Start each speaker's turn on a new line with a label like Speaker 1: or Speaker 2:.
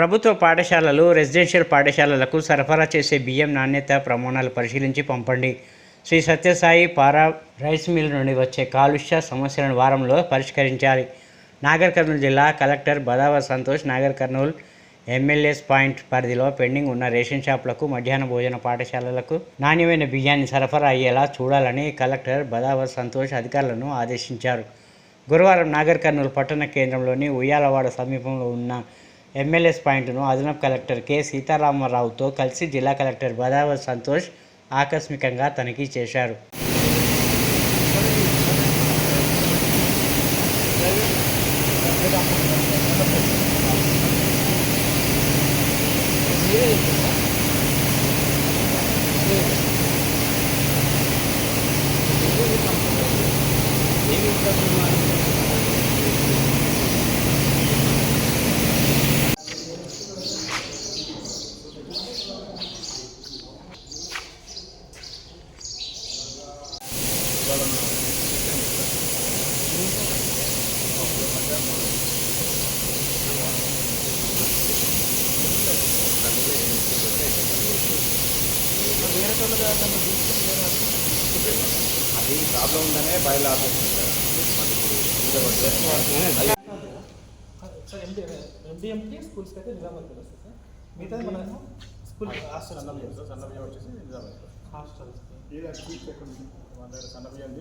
Speaker 1: ప్రభుత్వ పాఠశాలలు రెసిడెన్షియల్ పాఠశాలలకు సరఫరా చేసే బియ్యం నాణ్యత ప్రమాణాలు పరిశీలించి పంపండి. Sri Sathyasai para rice mill నుండి వచ్చే కాలుష్య సమస్యలను వారంలో పరిష్కరించాలి. నాగర్ కర్నూలు జిల్లా collector Badava Santosh Nagar Kurnool MLAs point పరిధిలో పెండింగ్ ఉన్న రేషన్ షాపులకు మధ్యాహ్న భోజన పాఠశాలలకు నాణ్యమైన బియ్యాన్ని సరఫరా అయ్యేలా చూడాలని కలెక్టర్ బదావ సంతోష్ అధికారులను ఆదేశించారు. గురువారం నాగర్ కర్నూలు పట్టణ కేంద్రంలోని ఉయ్యాలవాడ సమీపంలో ఉన్న ఎమ్మెల్యేస్ పాయింట్ను అదనపు కలెక్టర్ కె. సీతారామరావుతో కలిసి జిల్లా కలెక్టర్ బదావ సంతోష్ ఆకస్మికంగా తనిఖీ చేశారు.
Speaker 2: అది ప్రాబ్లం ఉందనే బయలు ఆపేస్తుంది సార్
Speaker 3: సార్ ఎండి ఎండిఎంకి స్కూల్స్కి అయితే నిజామాబాద్ వస్తుంది సార్ మిగతా మన స్కూల్ హాస్టల్
Speaker 2: సన్న బియ్యం సార్ సన్న బియ్యం వచ్చేసి నిజామాబాద్
Speaker 3: హాస్టల్స్
Speaker 2: మన దగ్గర సన్న బియ్యం